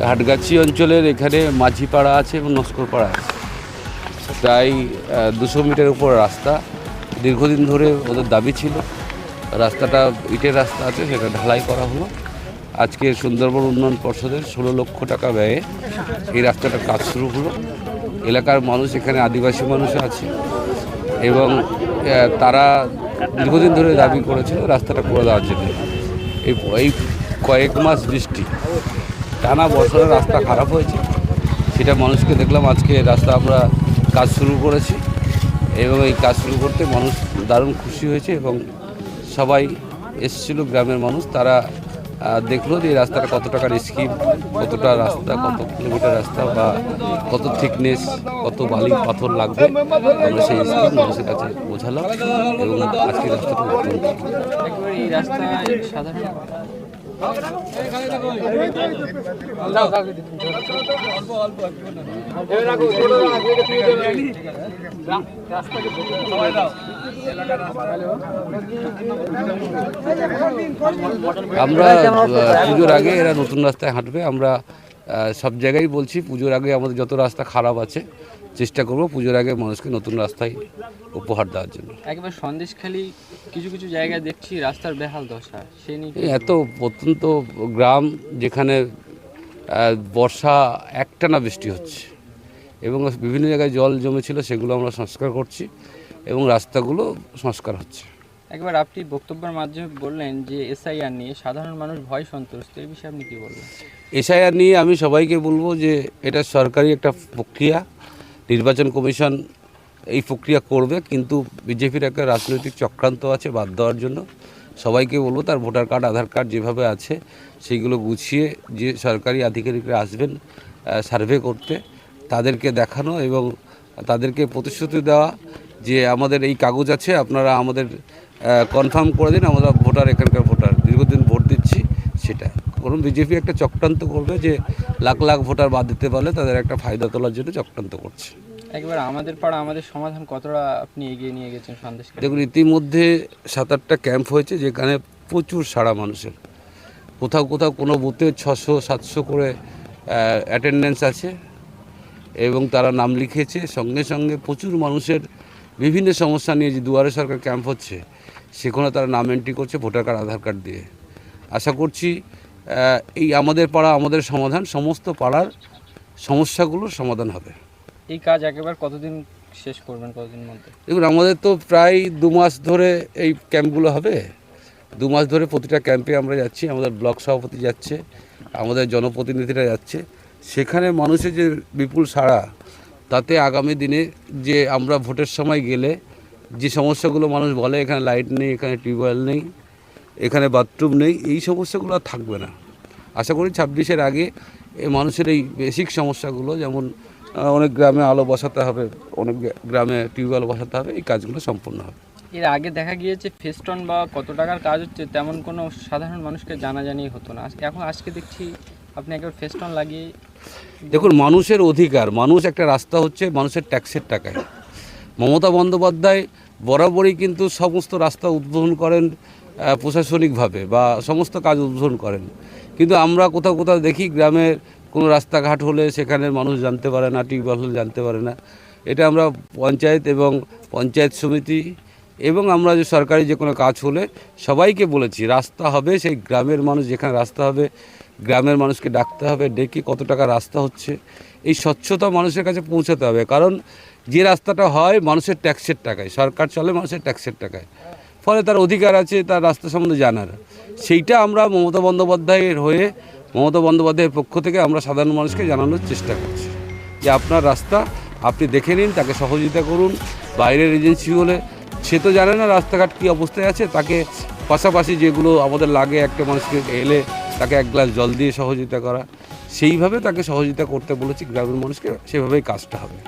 হাটগাছি অঞ্চলের এখানে মাঝিপাড়া আছে এবং নস্করপাড়া আছে। প্রায় দুশো মিটার উপর রাস্তা। দীর্ঘদিন ধরে ওদের দাবি ছিল। রাস্তাটা ইটের রাস্তা আছে, সেটা ঢালাই করা হলো। আজকে সুন্দরবন উন্নয়ন পর্ষদের ষোলো লক্ষ টাকা ব্যয়ে এই রাস্তাটার কাজ শুরু হলো। এলাকার মানুষ এখানে আদিবাসী মানুষ আছে এবং তারা দীর্ঘদিন ধরে দাবি করেছিল রাস্তাটা করে দেওয়ার জন্য। এই কয়েক মাস বৃষ্টি টানা বছরের রাস্তা খারাপ হয়েছে। সেটা মানুষকে দেখলাম, আজকে রাস্তা আমরা কাজ শুরু করেছি এবং এই কাজ শুরু করতে মানুষ দারুণ খুশি হয়েছে এবং সবাই এসেছিল, গ্রামের মানুষ। তারা দেখল যে রাস্তাটা কত টাকার স্কিম কতটা রাস্তা, কত কিলোমিটার রাস্তা বা কত থিকনেস কত বালি পাথর লাগবে। আমরা সেই স্কিম মানুষের কাছে বোঝালাম এবং আজকে রাস্তাটা আমরা পুজোর আগে এরা নতুন রাস্তায় হাঁটবে। আমরা সব জায়গায় বলছি পুজোর আগে আমাদের যত রাস্তা খারাপ আছে চেষ্টা করব পুজোর আগে মানুষকে নতুন রাস্তায় উপহার দেওয়ার জন্য। একবার সন্দেশখালি কিছু কিছু জায়গায় দেখছি রাস্তার বেহাল দশা সে নিয়ে এত প্রত্যন্ত গ্রাম যেখানে বর্ষা একটানা বৃষ্টি হচ্ছে এবং বিভিন্ন জায়গায় জল জমেছিল সেগুলো আমরা সংস্কার করছি এবং রাস্তাগুলো সংস্কার হচ্ছে। একবার আপনি বক্তব্যের মাধ্যমে বললেন যে এসআইআর নিয়ে সাধারণ মানুষ ভয় সন্ত্রস্ত এই বিষয়ে আপনি কি বলবেন? এসআইআর নিয়ে আমি সবাইকে বলব যে এটা সরকারি একটা প্রক্রিয়া, নির্বাচন কমিশন এই প্রক্রিয়া করবে, কিন্তু বিজেপির একটা রাজনৈতিক চক্রান্ত আছে বাদ দেওয়ার জন্য। সবাইকে বলব তার ভোটার কার্ড, আধার কার্ড যেভাবে আছে, সেইগুলো গুছিয়ে যে সরকারি আধিকারিকরা আসবেন সার্ভে করতে, তাদেরকে দেখানো এবং তাদেরকে প্রতিশ্রুতি দেওয়া যে আমাদের এই কাগজ আছে, আপনারা আমাদের কনফার্ম করে দিন আমরা ভোটার এখানকার ভোটার দীর্ঘদিন ভোট দিচ্ছি সেটা কারণ বিজেপি একটা চক্রান্ত করবে যে লাখ লাখ ভোটার বাদ দিতে পারলে তাদের একটা ফায়দা তোলার জন্য চক্রান্ত করছে। একবার আমাদের পাড়া আমাদের সমাধান কতটা আপনি এগিয়ে নিয়ে গেছেন সন্দেশ দেখুন ইতিমধ্যে সাত আটটা ক্যাম্প হয়েছে যেখানে প্রচুর সারা মানুষের। কোথাও কোথাও কোনো বুথে ছশো সাতশো করে অ্যাটেন্ডেন্স আছে এবং তারা নাম লিখেছে। সঙ্গে সঙ্গে প্রচুর মানুষের বিভিন্ন সমস্যা নিয়ে যে দুয়ারে সরকার ক্যাম্প হচ্ছে সেখানে তারা নাম এন্ট্রি করছে ভোটার কার্ড আধার কার্ড দিয়ে। আশা করছি এই আমাদের পাড়া আমাদের সমাধান সমস্ত পাড়ার সমস্যাগুলোর সমাধান হবে। এই কাজ একেবারে কতদিন শেষ করবেন কতদিন মধ্যে? দেখুন আমাদের তো প্রায় দু মাস ধরে এই ক্যাম্পগুলো হবে। দু মাস ধরে প্রতিটা ক্যাম্পে আমরা যাচ্ছি আমাদের ব্লক সভাপতি যাচ্ছে আমাদের জনপ্রতিনিধিরা যাচ্ছে। সেখানে মানুষের যে বিপুল সাড়া তাতে আগামী দিনে যে আমরা ভোটের সময় গেলে যে সমস্যাগুলো মানুষ বলে, এখানে লাইট নেই, এখানে টিউবওয়েল নেই, এখানে বাথরুম নেই, এই সমস্যাগুলো আর থাকবে না। আশা করি ছাব্বিশের আগে এই মানুষের এই বেসিক সমস্যাগুলো, যেমন অনেক গ্রামে আলো বসাতে হবে, অনেক গ্রামে টিউবওয়েল বসাতে হবে, এই কাজগুলো সম্পূর্ণ হবে। এর আগে দেখা গিয়েছে ফেস্টন বা কত টাকার কাজ হচ্ছে, তেমন কোনো সাধারণ মানুষকে জানাজানি হতো না। এখন আজকে দেখছি আপনি একবার ফেস্টন লাগিয়ে দেখুন, মানুষের অধিকার, মানুষ একটা রাস্তা হচ্ছে মানুষের ট্যাক্সের টাকায়। মমতা বন্দ্যোপাধ্যায় বরাবরই কিন্তু সমস্ত রাস্তা উদ্বোধন করেন প্রশাসনিকভাবে বা সমস্ত কাজ উদ্বোধন করেন। কিন্তু আমরা কোথাও কোথাও দেখি গ্রামের কোনো রাস্তাঘাট হলে সেখানে মানুষ জানতে পারে না, টিউবওয়েল জানতে পারে না। এটা আমরা পঞ্চায়েত এবং পঞ্চায়েত সমিতি এবং আমরা যে সরকারি যে কোনো কাজ হলে সবাইকে বলেছি, রাস্তা হবে সেই গ্রামের মানুষ, যেখানে রাস্তা হবে, গ্রামের মানুষকে ডাকতে হবে, ডেকে কত টাকা রাস্তা হচ্ছে, এই স্বচ্ছতা মানুষের কাছে পৌঁছাতে হবে। কারণ যে রাস্তাটা হয় মানুষের ট্যাক্সের টাকায়, সরকার চলে মানুষের ট্যাক্সের টাকায়। ফলে তার অধিকার আছে, তার রাস্তা সম্বন্ধে জানার। সেইটা আমরা মমতা বন্দ্যোপাধ্যায়ের হয়ে, মমতা বন্দ্যোপাধ্যায়ের পক্ষ থেকে আমরা সাধারণ মানুষকে জানানোর চেষ্টা করছি। যে আপনার রাস্তা, আপনি দেখে নিন, তাকে সহযোগিতা করুন। বাইরের এজেন্সি হলে সে তো জানে না রাস্তাঘাট কী অবস্থায় আছে, তাকে পাশাপাশি যেগুলো আমাদের লাগে, একটা মানুষকে এলে তাকে এক গ্লাস জল দিয়ে সহযোগিতা করা। সেইভাবে তাকে সহযোগিতা করতে বলেছি, গ্রামের মানুষকে সেভাবেই কাজটা হবে।